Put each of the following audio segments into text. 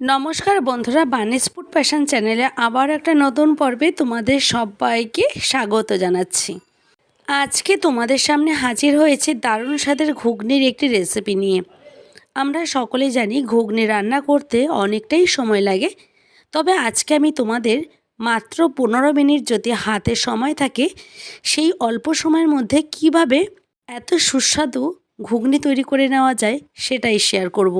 নমস্কার বন্ধুরা বানিস food passion চ্যানেলে আবার একটা নতুন পর্বে তোমাদের সবাইকে স্বাগত জানাচ্ছি আজকে তোমাদের সামনে হাজির হয়েছে দারুণ স্বাদের ঘুগনির একটি রেসিপি নিয়ে আমরা সকলে জানি ঘুগনি রান্না করতে অনেকটাই সময় লাগে, তবে আজকে আমি তোমাদের মাত্র পনেরো মিনিট যদি হাতে সময় থাকে, সেই অল্প সময়ের মধ্যে কীভাবে এত সুস্বাদু ঘুগনি তৈরি করে নেওয়া যায় সেটাই শেয়ার করব।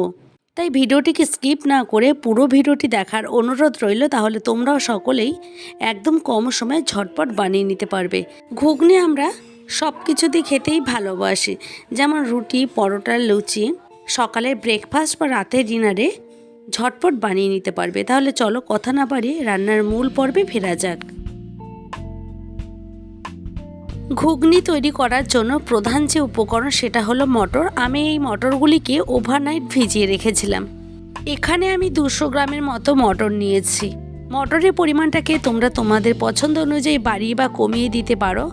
তাই ভিডিওটিকে স্কিপ না করে পুরো ভিডিওটি দেখার অনুরোধ রইল, তাহলে তোমরাও সকলেই একদম কম সময়ে ঝটপট বানিয়ে নিতে পারবে। ঘুগনি আমরা সব কিছু দিয়ে খেতেই ভালোবাসি, যেমন রুটি, পরোটা, লুচি, সকালের ব্রেকফাস্ট বা রাতের ডিনারে ঝটপট বানিয়ে নিতে পারবে। তাহলে চলো কথা না বাড়িয়ে রান্নার মূল পর্বে ফেরা যাক। ঘুগনি তৈরি করার জন্য প্রধান যে উপকরণ সেটা হলো মটর। আমি এই মটরগুলিকে ওভারনাইট ভিজিয়ে রেখেছিলাম। এখানে আমি দুশো গ্রামের মতো মটর নিয়েছি। মটরের পরিমাণটাকে তোমরা তোমাদের পছন্দ অনুযায়ী বাড়িয়ে বা কমিয়ে দিতে পারো।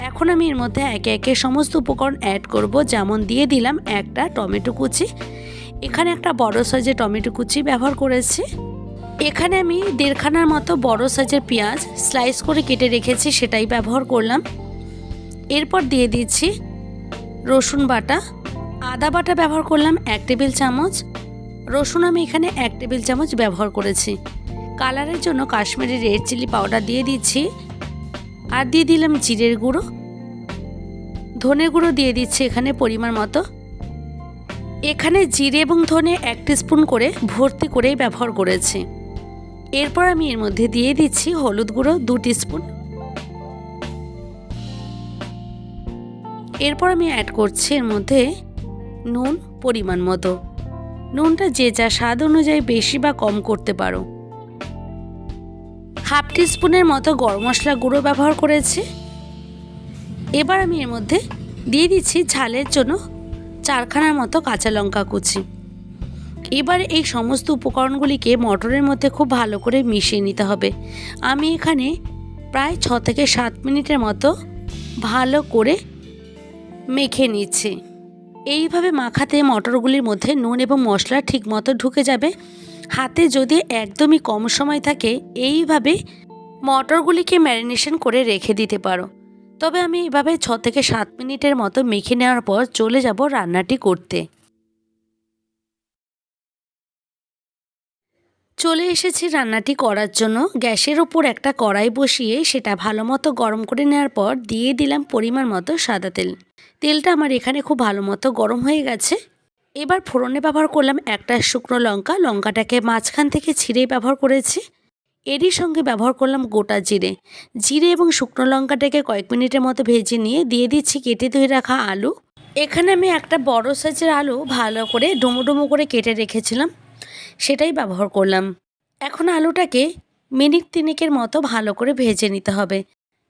এখন আমি এর মধ্যে একে একে সমস্ত উপকরণ অ্যাড করব। যেমন দিয়ে দিলাম একটা টমেটো কুচি। এখানে একটা বড় সাইজের টমেটো কুচি ব্যবহার করেছি। এখানে আমি দেড়খানার মতো বড় সাইজের পেঁয়াজ স্লাইস করে কেটে রেখেছি, সেটাই ব্যবহার করলাম। এরপর দিয়ে দিচ্ছি রসুন বাটা। আদা বাটা ব্যবহার করলাম এক টেবিল চামচ। রসুন আমি এখানে এক টেবিল চামচ ব্যবহার করেছি। কালারের জন্য কাশ্মীরি রেড চিলি পাউডার দিয়ে দিচ্ছি। আর দিয়ে দিলাম জিরের গুঁড়ো। ধনে গুঁড়ো দিয়ে দিচ্ছি এখানে পরিমাণ মতো। এখানে জিরে এবং ধনে এক স্পুন করে ভর্তি করেই ব্যবহার করেছি। এরপর আমি এর মধ্যে দিয়ে দিচ্ছি হলুদ গুঁড়ো দু স্পুন এরপর আমি অ্যাড করছি এর মধ্যে নুন পরিমাণ মতো। নুনটা যে যা স্বাদ অনুযায়ী বেশি বা কম করতে পারো। হাফ স্পুনের মতো গরম মশলা গুঁড়ো ব্যবহার করেছি। এবার আমি এর মধ্যে দিয়ে দিচ্ছি ঝালের জন্য চারখানার মতো কাঁচা লঙ্কা কুচি। এবার এই সমস্ত উপকরণগুলিকে মটরের মধ্যে খুব ভালো করে মিশিয়ে নিতে হবে। আমি এখানে প্রায় ছ থেকে সাত মিনিটের মতো ভালো করে মেখে নিচ্ছি। এইভাবে মাখাতে মটরগুলির মধ্যে নুন এবং মশলা ঠিকমতো ঢুকে যাবে। হাতে যদি একদমই কম সময় থাকে, এইভাবে মটরগুলিকে ম্যারিনেশন করে রেখে দিতে পারো। তবে আমি এভাবে ছ থেকে সাত মিনিটের মতো মেখে নেওয়ার পর চলে যাব রান্নাটি করতে। চলে এসেছি রান্নাটি করার জন্য। গ্যাসের ওপর একটা কড়াই বসিয়ে সেটা ভালো মতো গরম করে নেওয়ার পর দিয়ে দিলাম পরিমাণ মতো সাদা তেল। তেলটা আমার এখানে খুব ভালো মতো গরম হয়ে গেছে। এবার ফোড়নে ব্যবহার করলাম একটা শুকনো লঙ্কা। লঙ্কাটাকে মাঝখান থেকে ছিঁড়েই ব্যবহার করেছি। এরই সঙ্গে ব্যবহার করলাম গোটা জিরে। জিরে এবং শুকনো লঙ্কাটাকে কয়েক মিনিটের মতো ভেজে নিয়ে দিয়ে দিচ্ছি কেটে ধুয়ে রাখা আলু। এখানে আমি একটা বড় সাইজের আলু ভালো করে ডুমো ডুমো করে কেটে রেখেছিলাম। সেটাই ব্যবহার করলাম। এখন আলুটাকে মিনিট তিনেকের মতো ভালো করে ভেজে নিতে হবে।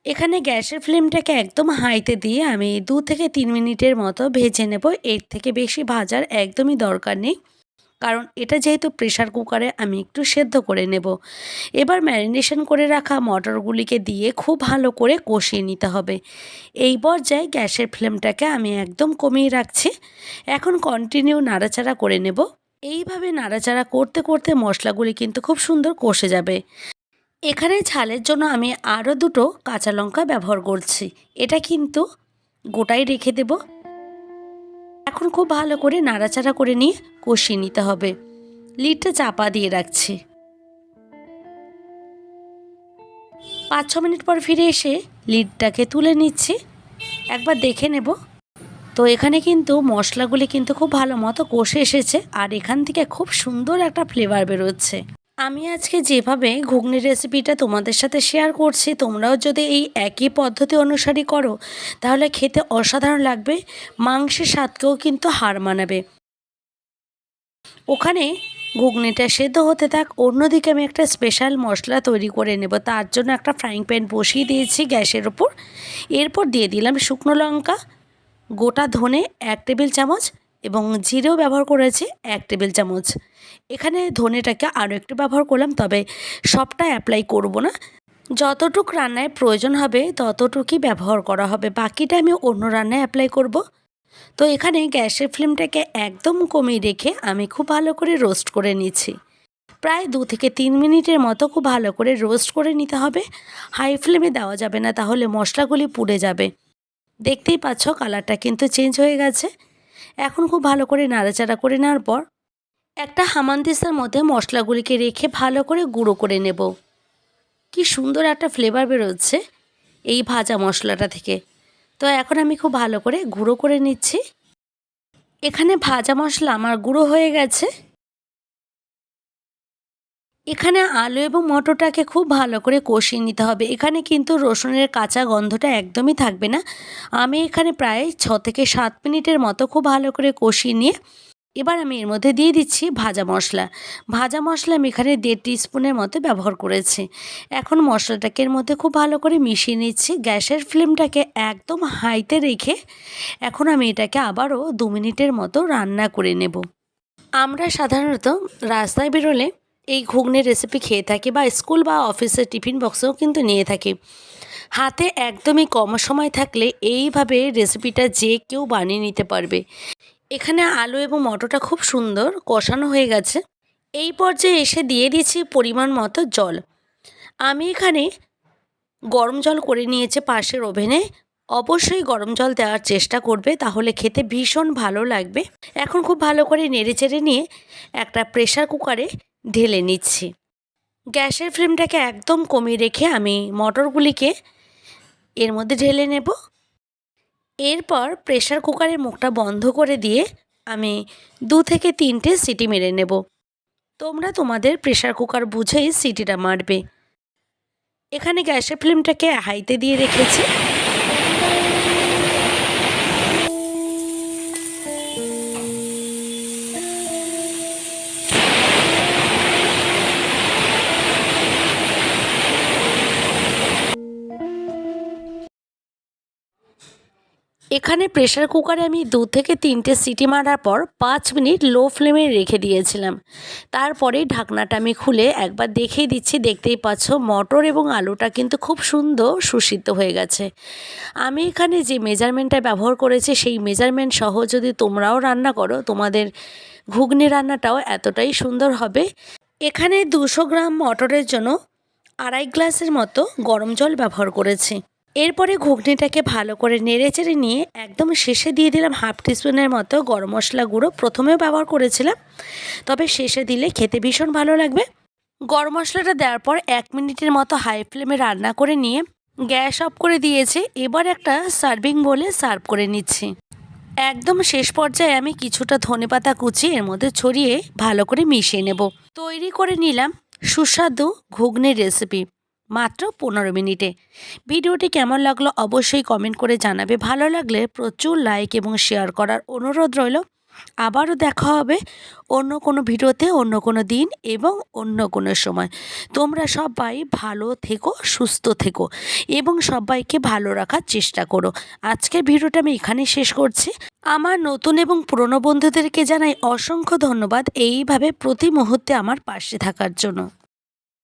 এখানে গ্যাসের ফ্লেমটাকে একদম হাইতে দিয়ে আমি দু থেকে তিন মিনিটের মতো ভেজে নেব। এর থেকে বেশি ভাজার একদমই দরকার নেই। কারণ এটা যেহেতু প্রেশার কুকারে আমি একটু সেদ্ধ করে নেব। এবার ম্যারিনেশন করে রাখা মটরগুলিকে দিয়ে খুব ভালো করে কষিয়ে নিতে হবে। এই পর্যায়ে গ্যাসের ফ্লেমটাকে আমি একদম কমিয়ে রাখছি। এখন কন্টিনিউ নাড়াচাড়া করে নেব। এইভাবে নাড়াচাড়া করতে করতে মশলাগুলি কিন্তু খুব সুন্দর কষে যাবে। এখানে ঝালের জন্য আমি আরও দুটো কাঁচা লঙ্কা ব্যবহার করছি। এটা কিন্তু গোটাই রেখে দেব। এখন খুব ভালো করে নাড়াচাড়া করে নিয়ে কষিয়ে নিতে হবে। লিডটা চাপা দিয়ে রাখছি। পাঁচ ছ মিনিট পর ফিরে এসে লিডটাকে তুলে নিচ্ছি। একবার দেখে নেব তো এখানে কিন্তু মশলাগুলি কিন্তু খুব ভালো মতো কষে এসেছে আর এখান থেকে খুব সুন্দর একটা ফ্লেভার বেরোচ্ছে। আমি আজকে যেভাবে ঘুগনি রেসিপিটা তোমাদের সাথে শেয়ার করছি, তোমরাও যদি এই একই পদ্ধতি অনুসারী করো, তাহলে খেতে অসাধারণ লাগবে, মাংসের স্বাদকেও কিন্তু হার মানাবে। ওখানে ঘুগনিটা সেদ্ধ হতে থাক, অন্যদিকে আমি একটা স্পেশাল মশলা তৈরি করে নেব, তার জন্য একটা ফ্রাইং প্যান বসিয়ে দিয়েছি গ্যাসের ওপর। এরপর দিয়ে দিলাম শুকনো লঙ্কা গোটা ধনে এক টেবিল চামচ এবং জিরেও ব্যবহার করেছি এক টেবিল চামচ। এখানে ধনেটাকে আরও একটু ব্যবহার করলাম, তবে সবটা অ্যাপ্লাই করব না। যতটুক রান্নায় প্রয়োজন হবে, ততটুকুই ব্যবহার করা হবে। বাকিটা আমি অন্য রান্নায় অ্যাপ্লাই করব। তো এখানে গ্যাসের ফ্লেমটাকে একদম কমিয়ে রেখে আমি খুব ভালো করে রোস্ট করে নিচ্ছি। প্রায় দু থেকে তিন মিনিটের মতো খুব ভালো করে রোস্ট করে নিতে হবে। হাই ফ্লেমে দেওয়া যাবে না, তাহলে মশলাগুলি পুড়ে যাবে। দেখতেই পাচ্ছ কালারটা কিন্তু চেঞ্জ হয়ে গেছে। এখন খুব ভালো করে নাড়াচাড়া করে নেওয়ার পর একটা হামানদিস্তার মধ্যে মশলাগুলিকে রেখে ভালো করে গুঁড়ো করে নেব। কি সুন্দর একটা ফ্লেভার বেরোচ্ছে এই ভাজা মশলাটা থেকে। তো এখন আমি খুব ভালো করে গুঁড়ো করে নিচ্ছি। এখানে ভাজা মশলা আমার গুঁড়ো হয়ে গেছে। এখানে আলু এবং মটরটাকে খুব ভালো করে কষিয়ে নিতে হবে। এখানে কিন্তু রসুনের কাঁচা গন্ধটা একদমই থাকবে না। আমি এখানে প্রায় ছ থেকে সাত মিনিটের মতো খুব ভালো করে কষিয়ে নিয়ে এবার আমি এর মধ্যে দিয়ে দিচ্ছি ভাজা মশলা। ভাজা মশলা আমি এখানে দেড় স্পুনের মতো ব্যবহার করেছি। এখন মশলাটাকে এর মধ্যে খুব ভালো করে মিশিয়ে নিচ্ছি। গ্যাসের ফ্লেমটাকে একদম হাইতে রেখে এখন আমি এটাকে আবারও দু মিনিটের মতো রান্না করে নেব। আমরা সাধারণত রাস্তায় বেরোলে এই ঘুগনির রেসিপি খেয়ে থাকি বা স্কুল বা অফিসের টিফিন বক্সেও কিন্তু নিয়ে থাকি। হাতে একদমই কম সময় থাকলে এইভাবে রেসিপিটা যে কেউ বানিয়ে নিতে পারবে। এখানে আলু এবং মটরটা খুব সুন্দর কষানো হয়ে গেছে। এই পর্যায়ে এসে দিয়ে দিচ্ছি পরিমাণ মতো জল। আমি এখানে গরম জল করে নিয়েছে পাশের ওভেনে। অবশ্যই গরম জল দেওয়ার চেষ্টা করবে, তাহলে খেতে ভীষণ ভালো লাগবে। এখন খুব ভালো করে নেড়ে চেড়ে নিয়ে একটা প্রেশার কুকারে ঢেলে নিচ্ছি। গ্যাসের ফ্লেমটাকে একদম কমিয়ে রেখে আমি মটরগুলিকে এর মধ্যে ঢেলে নেব। এরপর প্রেশার কুকারের মুখটা বন্ধ করে দিয়ে আমি দু থেকে তিনটে সিটি মেরে নেব। তোমরা তোমাদের প্রেশার কুকার বুঝেই সিটিটা মারবে। এখানে গ্যাসের ফ্লেমটাকে হাইতে দিয়ে রেখেছি। এখানে প্রেশার কুকারে আমি দু থেকে তিনটে সিটি মারার পর পাঁচ মিনিট লো ফ্লেমে রেখে দিয়েছিলাম। তারপরে ঢাকনাটা আমি খুলে একবার দেখিয়ে দিচ্ছি। দেখতেই পাচ্ছ মটর এবং আলুটা কিন্তু খুব সুন্দর সুসিদ্ধ হয়ে গেছে। আমি এখানে যে মেজারমেন্টটা ব্যবহার করেছি, সেই মেজারমেন্ট সহ যদি তোমরাও রান্না করো, তোমাদের ঘুগনি রান্নাটাও এতটাই সুন্দর হবে। এখানে দুশো গ্রাম মটরের জন্য আড়াই গ্লাসের মতো গরম জল ব্যবহার করেছি। এরপরে ঘুগনিটাকে ভালো করে নেড়ে চেড়ে নিয়ে একদম শেষে দিয়ে দিলাম হাফ টিস্পুনের মতো গরম মশলা গুঁড়ো। প্রথমেও ব্যবহার করেছিলাম, তবে শেষে দিলে খেতে ভীষণ ভালো লাগবে। গরম মশলাটা দেওয়ার পর এক মিনিটের মতো হাই ফ্লেমে রান্না করে নিয়ে গ্যাস অফ করে দিয়েছে। এবার একটা সার্ভিং বলে সার্ভ করে নিচ্ছি। একদম শেষ পর্যায়ে আমি কিছুটা ধনেপাতা কুচি এর মধ্যে ছড়িয়ে ভালো করে মিশিয়ে নেব। তৈরি করে নিলাম সুস্বাদু ঘুগনির রেসিপি মাত্র পনেরো মিনিটে। ভিডিওটি কেমন লাগল অবশ্যই কমেন্ট করে জানাবে। ভালো লাগলে প্রচুর লাইক এবং শেয়ার করার অনুরোধ রইল। আবারও দেখা হবে অন্য কোনো ভিডিওতে, অন্য কোনো দিন এবং অন্য কোনো সময়। তোমরা সবাই ভালো থেকো, সুস্থ থেকো এবং সবাইকে ভালো রাখার চেষ্টা করো। আজকের ভিডিওটা আমি এখানেই শেষ করছি। আমার নতুন এবং পুরনো বন্ধুদেরকে জানাই অসংখ্য ধন্যবাদ এইভাবে প্রতি মুহূর্তে আমার পাশে থাকার জন্য।